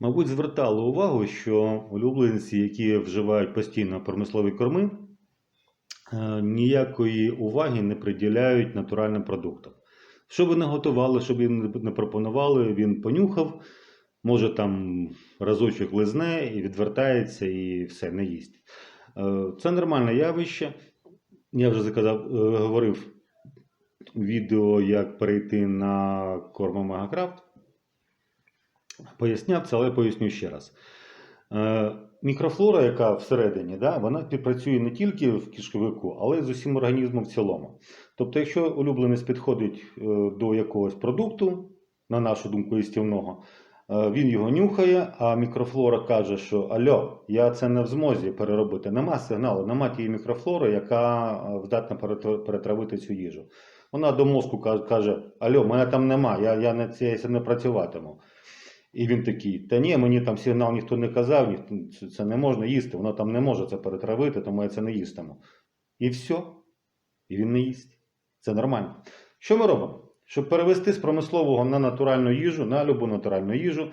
Мабуть, звертали увагу, що улюбленці, які вживають постійно промислові корми, е, ніякої уваги не приділяють натуральним продуктам. Що би не готували, що б їм не пропонували, він понюхав, може там разочок лизне і відвертається, і все, не їсть. Е, Це нормальне явище. Я вже заказав, е, говорив відео, як перейти на корм Мегакрафт. Поясняв це, але поясню ще раз. Е, Мікрофлора, яка всередині, да, вона працює не тільки в кишковику, але й з усім організмом в цілому. Тобто, якщо улюбленець підходить е, до якогось продукту, на нашу думку, їстівного, е, він його нюхає, а мікрофлора каже, що Альо, я це не в змозі переробити. Нема сигналу, нема тієї мікрофлори, яка здатна перетравити цю їжу. Вона до мозку ка- каже: Альо, мене там нема, я, я не, це, не працюватиму. І він такий: та ні, мені там сигнал ніхто не казав, ніхто, це- це не можна їсти, воно там не може це перетравити, тому я це не їстиму. І все. І він не їсть. Це нормально. Що ми робимо? Щоб перевести з промислового на натуральну їжу, на любу натуральну їжу,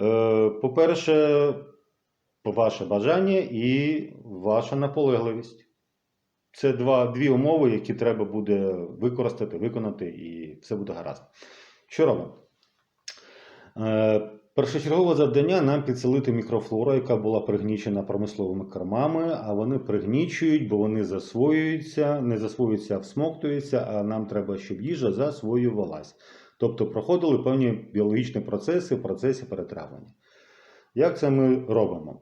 е, по-перше, ваше бажання і ваша наполегливість. Це два, дві умови, які треба буде використати, виконати, і все буде гаразд. Що робимо? Першочергове завдання нам підселити мікрофлору, яка була пригнічена промисловими кормами, а вони пригнічують, бо вони засвоюються, не засвоюються, а всмоктуються, а нам треба, щоб їжа засвоювалась. Тобто проходили певні біологічні процеси в процесі перетравлення. Як це ми робимо?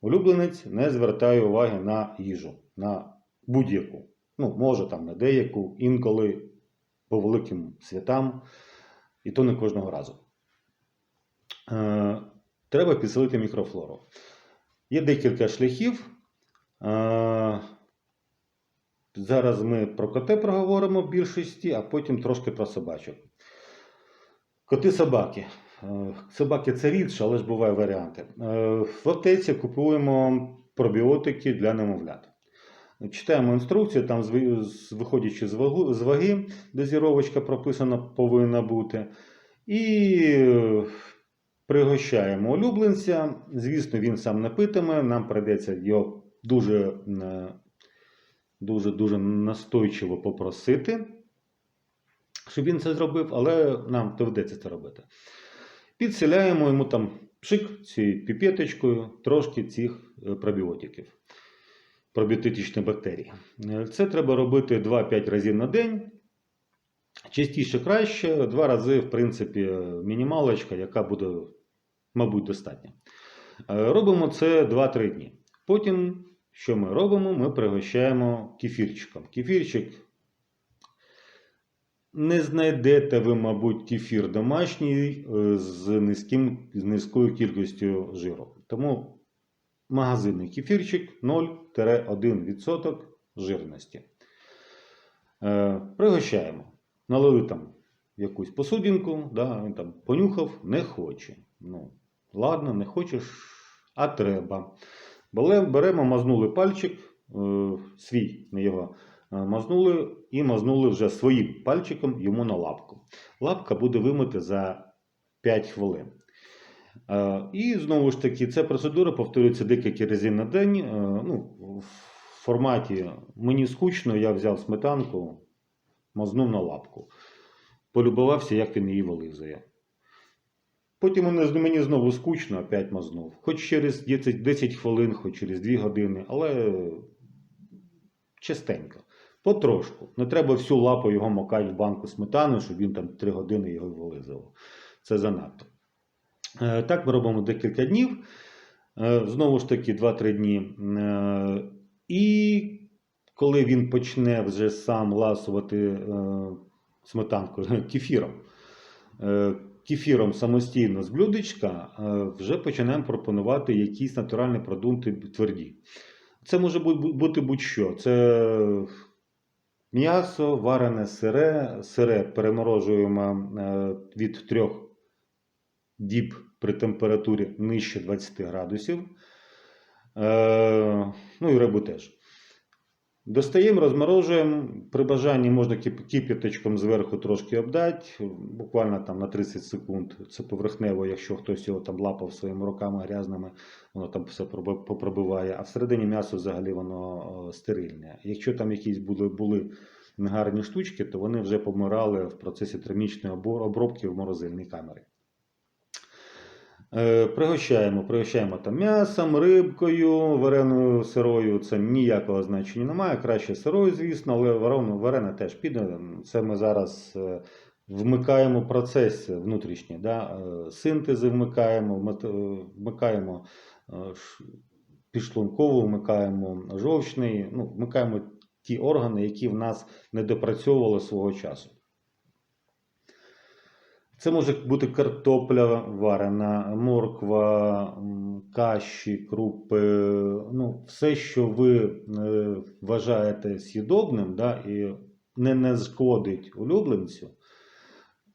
Улюбленець не звертає уваги на їжу, на будь-яку. Ну, може там на деяку, інколи по великим святам, і то не кожного разу. Е, треба підсилити мікрофлору. Є декілька шляхів. Е, зараз ми про коте проговоримо в більшості, а потім трошки про собачок. Коти собаки. Е, Собаки це рідше, але ж бувають варіанти. В аптеці купуємо пробіотики для немовлят. Читаємо інструкцію, там, виходячи з ваги, дозіровочка прописана повинна бути. І пригощаємо улюбленця. Звісно, він сам не питиме, нам прийдеться його дуже, е, дуже, дуже настойчиво попросити, щоб він це зробив, але нам доведеться це робити. Підселяємо йому там пшик цією піпеточкою трошки цих е, пробіотиків, пробіотичні бактерії. Е, Це треба робити 2-5 разів на день. Частіше краще, два рази, в принципі, мінімалочка, яка буде, мабуть, достатня. Е, Робимо це 2-3 дні. Потім, що ми робимо? Ми пригощаємо кефірчиком. Кефірчик не знайдете ви, мабуть, кефір домашній е, з, низьким, з низькою кількістю жиру. Тому магазинний кефірчик 0-1% жирності. Е, Пригощаємо. Налили там якусь посудинку, да, він там понюхав, не хоче. Ну, ладно, не хочеш, а треба. Беремо, мазнули пальчик, е, свій, не його, е, мазнули і мазнули вже своїм пальчиком йому на лапку. Лапка буде вимита за 5 хвилин. Е, І знову ж таки, ця процедура повторюється декілька разів на день. Ну, в форматі мені скучно, я взяв сметанку, мазнув на лапку. Полюбувався, як він її вилизує. Потім мені знову скучно, опять мазнув. Хоч через 10, 10 хвилин, хоч через 2 години, але частенько. Потрошку. Не треба всю лапу його макати в банку сметани, щоб він там 3 години його вилизував. Це занадто. Е, Так ми робимо декілька днів. Е, Знову ж таки, 2-3 дні. Е, І коли він почне вже сам ласувати сметанкою, кефіром, кефіром самостійно з блюдечка, е, вже починаємо пропонувати якісь натуральні продукти тверді. Це може бути будь-що. Це м'ясо, варене сире, сире переморожуємо е, від 3 діб при температурі нижче 20 градусів. Е, ну і рибу теж. Достаємо, розморожуємо. При бажанні можна кип- кип'яточком зверху трошки обдати, буквально там на 30 секунд. Це поверхнево, якщо хтось його там лапав своїми руками грязними, воно там все попробиває. А всередині м'ясо взагалі воно стерильне. Якщо там якісь були, були негарні штучки, то вони вже помирали в процесі термічної обробки в морозильній камері. Е, Пригощаємо, пригощаємо там м'ясом, рибкою, вареною сирою. Це ніякого значення немає. Краще сирою, звісно, але варене теж піде. Це ми зараз е, вмикаємо процес внутрішній. Да? е, Синтези вмикаємо, вмикаємо підшлункову, вмикаємо жовчний, ну, вмикаємо ті органи, які в нас не допрацьовували свого часу. Це може бути картопля варена, морква, каші, крупи, ну, все, що ви е, вважаєте з'їдобним да, і не нашкодить улюбленцю,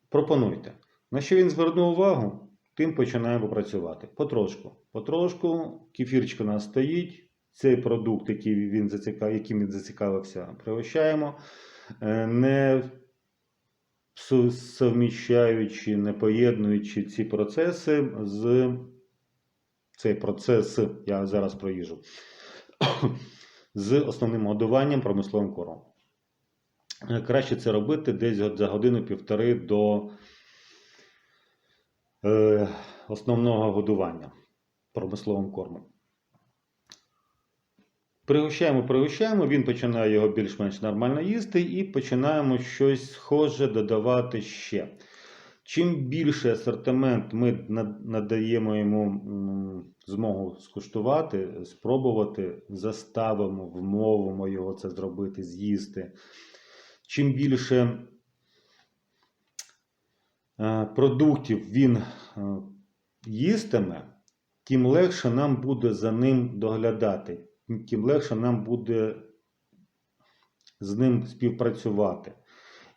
пропонуйте. На що він звернув увагу, тим починаємо працювати. Потрошку. Потрошку, кефірчик у нас стоїть. Цей продукт, який він зацікав, яким він зацікавився, пригощаємо. Е, Не совміщаючи, не поєднуючи ці процеси з цей процес, я зараз про їжу, з основним годуванням промисловим кормом. Е, Краще це робити десь за годину-півтори до е, основного годування промисловим кормом. Пригощаємо, пригощаємо, він починає його більш-менш нормально їсти і починаємо щось схоже додавати ще. Чим більше асортимент ми надаємо йому змогу скуштувати, спробувати, заставимо, вмовимо його це зробити, з'їсти. Чим більше е, продуктів він е, їстиме, тим легше нам буде за ним доглядати, тим легше нам буде з ним співпрацювати.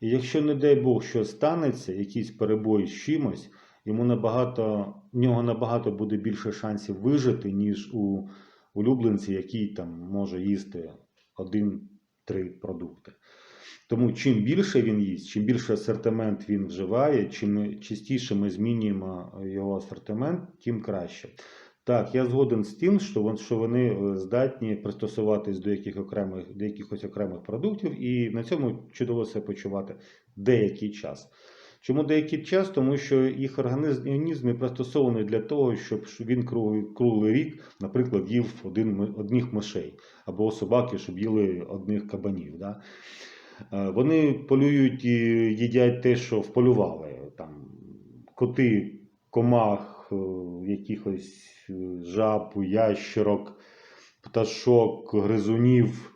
І якщо, не дай Бог, що станеться, якийсь перебой з чимось, йому набагато, в нього набагато буде більше шансів вижити, ніж у улюбленці, який там може їсти один-три продукти. Тому чим більше він їсть, чим більше асортимент він вживає, чим частіше ми змінюємо його асортимент, тим краще. Так, я згоден з тим, що, вон- що вони е, здатні пристосуватись до, яких окремих, до якихось окремих продуктів і на цьому чудово себе почувати деякий час. Чому деякий час? Тому що їх організм, організми пристосований для того, щоб він круглий, рік, наприклад, їв один, одних мишей, або собаки, щоб їли одних кабанів. Да? Е, Вони полюють і їдять те, що вполювали. Там, коти, комах, якихось е, жаб, ящерок, пташок, гризунів.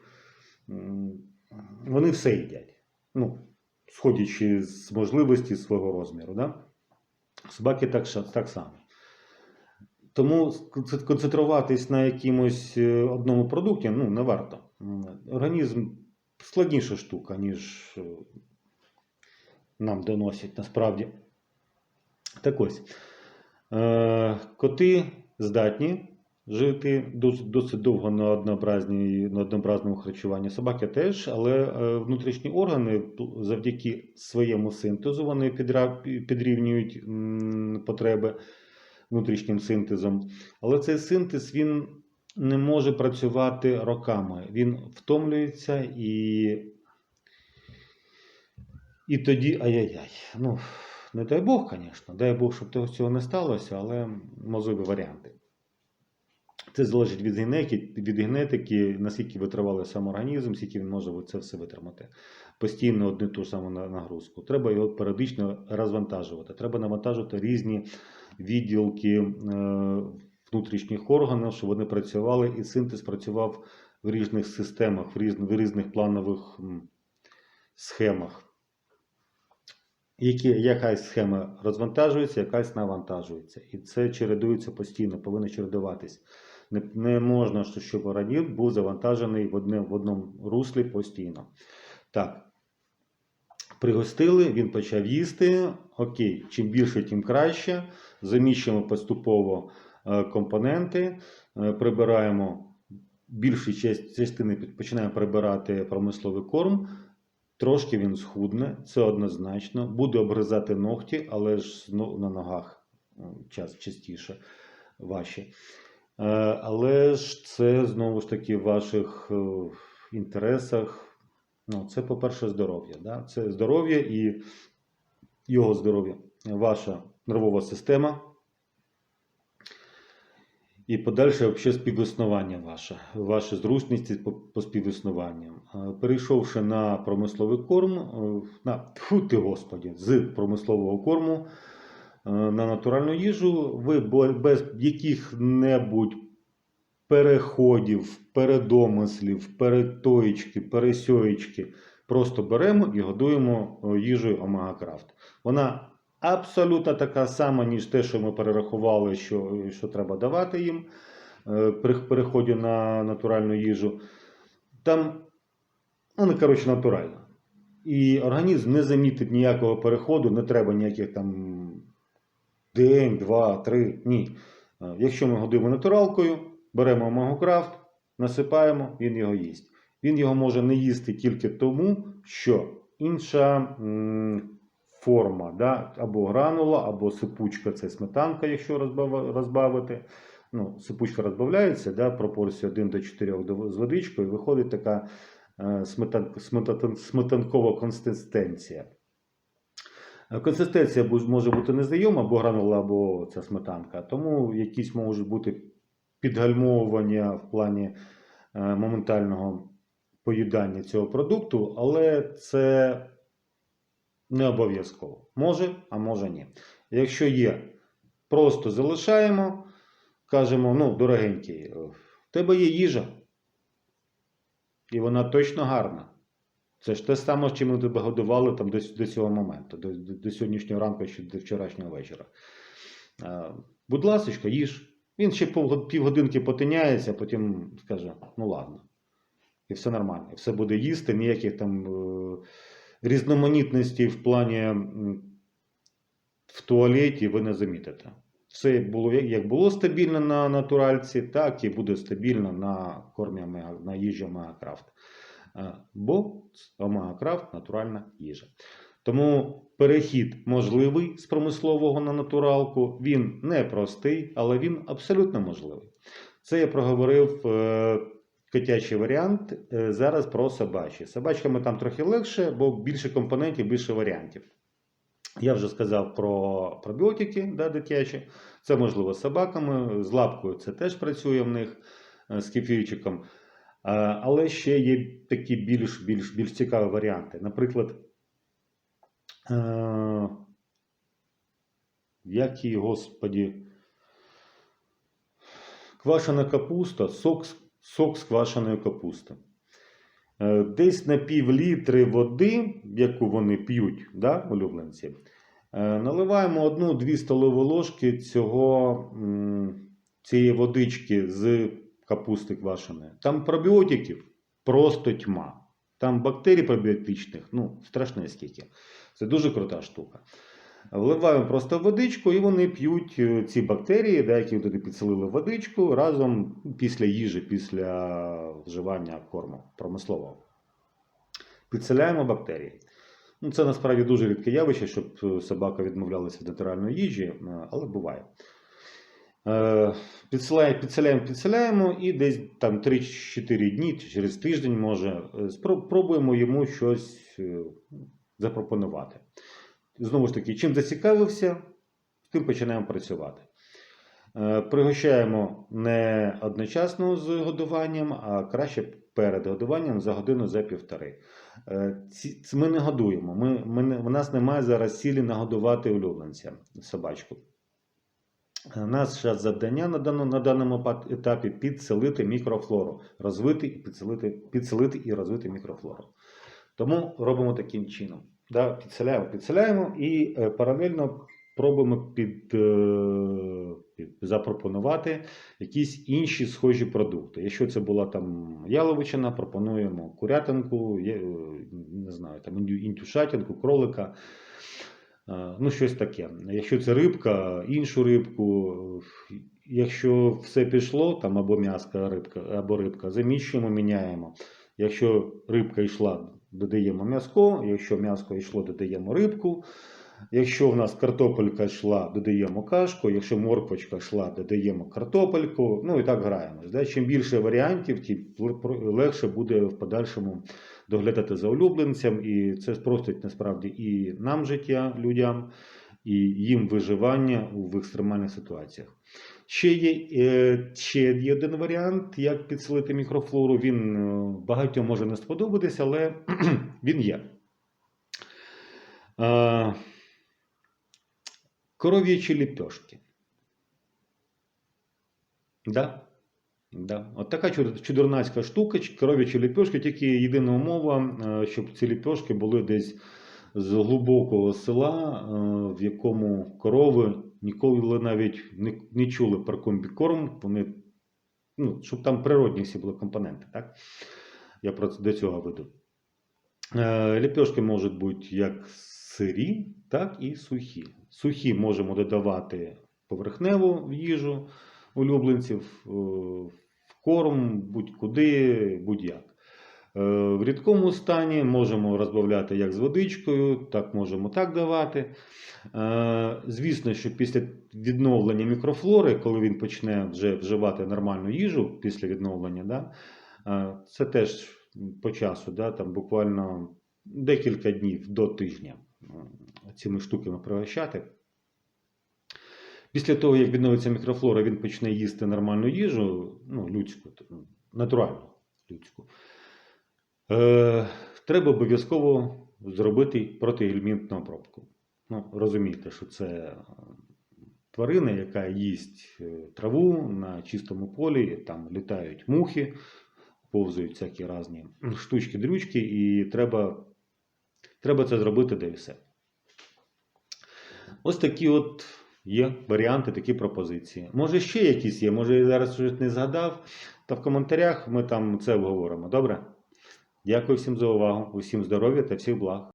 Вони все їдять. Ну, сходячи з можливості свого розміру. Да? Собаки так, так само. Тому концентруватись на якомусь е, одному продукті ну, не варто. Організм складніша штука, ніж е, нам доносять насправді. Так ось, е, коти здатні жити дос- досить довго на, однообразній, на однообразному харчуванні. Собаки теж, але е, внутрішні органи завдяки своєму синтезу вони підрівнюють потреби внутрішнім синтезом. Але цей синтез він не може працювати роками. Він втомлюється і, і тоді ай-яй-яй. Ну, не дай Бог, звісно. Дай Бог, щоб того цього не сталося, але можливі варіанти. Це залежить від генетики, від генетики, наскільки витривалий сам організм, скільки він може це все витримати. Постійно одну ту саму нагрузку. Треба його періодично розвантажувати. Треба навантажувати різні відділки е, внутрішніх органів, щоб вони працювали, і синтез працював в різних системах, в різних планових схемах. Які, якась схема розвантажується, якась навантажується. І це чередується постійно, повинно чередуватись. Не, не можна, щоб організм був завантажений в, одне, в одному руслі постійно. Так. Пригостили, він почав їсти. Окей, чим більше, тим краще. Заміщуємо поступово е, компоненти, е, прибираємо більшої част- частини під- починаємо прибирати промисловий корм, трошки він схудне, це однозначно. Буде обгризати ногті, але ж ну, на ногах час частіше ваші. Е, Але ж це знову ж таки в ваших е, інтересах. Ну, це, по-перше, здоров'я. Да? Це здоров'я і його здоров'я, ваша нервова система і подальше взагалі співіснування ваше, ваша зручність по, співіснуванням. Е, Перейшовши на промисловий корм, е, на тьфу ти, господі, з промислового корму е, на натуральну їжу, ви без яких-небудь переходів, передомислів, перетоїчки, пересьоїчки, просто беремо і годуємо їжею Омега Крафт. Вона абсолютно така сама, ніж те, що ми перерахували, що, що треба давати їм е, при переході на натуральну їжу. Там, ну, коротше, натурально. І організм не замітить ніякого переходу, не треба ніяких там день, два, три. Ні. Е, Якщо ми годуємо натуралкою, беремо магокрафт, насипаємо, він його їсть. Він його може не їсти тільки тому, що інша форма, да, або гранула, або сипучка це сметанка, якщо розбавити. Ну, сипучка розбавляється, да, пропорція 1 до 4 з водичкою, виходить така е, сметан, сметан, сметанкова консистенція. Е, Консистенція може бути незнайома, або гранула, або ця сметанка. Тому якісь можуть бути підгальмовування в плані е, моментального поїдання цього продукту, але це не обов'язково. Може, а може ні. Якщо є, просто залишаємо, кажемо, ну, дорогенький, е, в тебе є їжа, і вона точно гарна. Це ж те саме, чим ми тебе годували там, до, до цього моменту, до, до, до сьогоднішнього ранку чи до вчорашнього вечора. Е, будь ласка, їж. Він ще півгодинки потиняється, потім скаже: ну ладно. І все нормально. Все буде їсти, ніяких там різноманітностей в плані в туалеті ви не замітите. Все було, як- було стабільно на натуральці, так і буде стабільно на кормі на їжі Омега-Крафт. Е, Бо Омега-Крафт натуральна їжа. Тому перехід можливий з промислового на натуралку. Він не простий, але він абсолютно можливий. Це я проговорив е, котячий варіант. Е, зараз про собачі. Собачками там трохи легше, бо більше компонентів, більше варіантів. Я вже сказав про пробіотики да, дитячі. Це можливо з собаками, з лапкою це теж працює в них е, з кефірчиком. Е, Але ще є такі більш, більш, більш цікаві варіанти. Наприклад, як її, господі, квашена капуста, сок, з- сок з квашеної капусти. Е, Десь на пів літри води, яку вони п'ють, да, улюбленці, е, наливаємо одну-дві столові ложки цього, цієї водички з капусти квашеної. Там пробіотиків просто тьма. Там бактерій пробіотичних, ну, страшне скільки. Це дуже крута штука. Вливаємо просто водичку, і вони п'ють е, ці бактерії, да, які туди підселили водичку разом після їжі, після вживання корму промислового. Підселяємо бактерії. Ну, це насправді дуже рідке явище, щоб е, собака відмовлялася від натуральної їжі, е, але буває. Підселяємо, підселяємо, підселяємо, і десь там 3-4 дні, через тиждень, може, е, спро- пробуємо йому щось запропонувати. Знову ж таки, чим зацікавився, тим починаємо працювати. Е, Пригощаємо не одночасно з годуванням, а краще перед годуванням за годину за півтори. Е, Ми не годуємо. Ми, ми у нас немає зараз цілі нагодувати улюбленця собачку. Нас зараз завдання на, даному, на даному етапі підселити мікрофлору, розвити і підселити, підселити і розвити мікрофлору. Тому робимо таким чином. Да, підселяємо, підселяємо і е, паралельно пробуємо під, е, під, запропонувати якісь інші схожі продукти. Якщо це була там яловичина, пропонуємо курятинку, е, не знаю, там індюшатинку, кролика. Ну, щось таке. Якщо це рибка, іншу рибку, якщо все пішло, там або м'яска, рибка, або рибка, заміщуємо, міняємо. Якщо рибка йшла, додаємо м'яско, якщо м'яско йшло, додаємо рибку. Якщо в нас картопелька йшла, додаємо кашку, якщо морквочка йшла, додаємо картопельку. Ну і так граємось. Да? Чим більше варіантів, тим легше буде в подальшому доглядати за улюбленцем, і це спростить насправді і нам життя, людям, і їм виживання в екстремальних ситуаціях. Ще є, е, ще є один варіант, як підсилити мікрофлору. Він е, багатьом може не сподобатися, але він є. Е, Коров'ячі ліпьошки. Да? Да. От така чудернацька штука, коров'ячі ліпьошки, тільки єдина умова, щоб ці ліпьошки були десь з глибокого села, в якому корови ніколи навіть не, не чули про комбікорм, вони, ну, щоб там природні всі були компоненти. Так? Я про це до цього веду. Е, Ліпьошки можуть бути як сирі, так і сухі. Сухі можемо додавати поверхневу в їжу улюбленців, е, в корм, будь-куди, будь-як. Е, В рідкому стані можемо розбавляти як з водичкою, так можемо так давати. Е, Звісно, що після відновлення мікрофлори, коли він почне вже вживати нормальну їжу після відновлення, да, е, це теж по часу, да, там буквально декілька днів до тижня цими штуками пригощати. Після того, як відновиться мікрофлора, він почне їсти нормальну їжу, ну, людську, натуральну людську. Е, треба обов'язково зробити протиелементну обробку. Ну, розумієте, що це е, тварина, яка їсть е, траву на чистому полі, там літають мухи, повзають всякі різні штучки-дрючки, і треба, треба це зробити, де і все. Ось такі от є варіанти, такі пропозиції. Може, ще якісь є, може, я зараз щось не згадав, та в коментарях ми там це обговоримо. Добре? Дякую всім за увагу, усім здоров'я та всіх благ.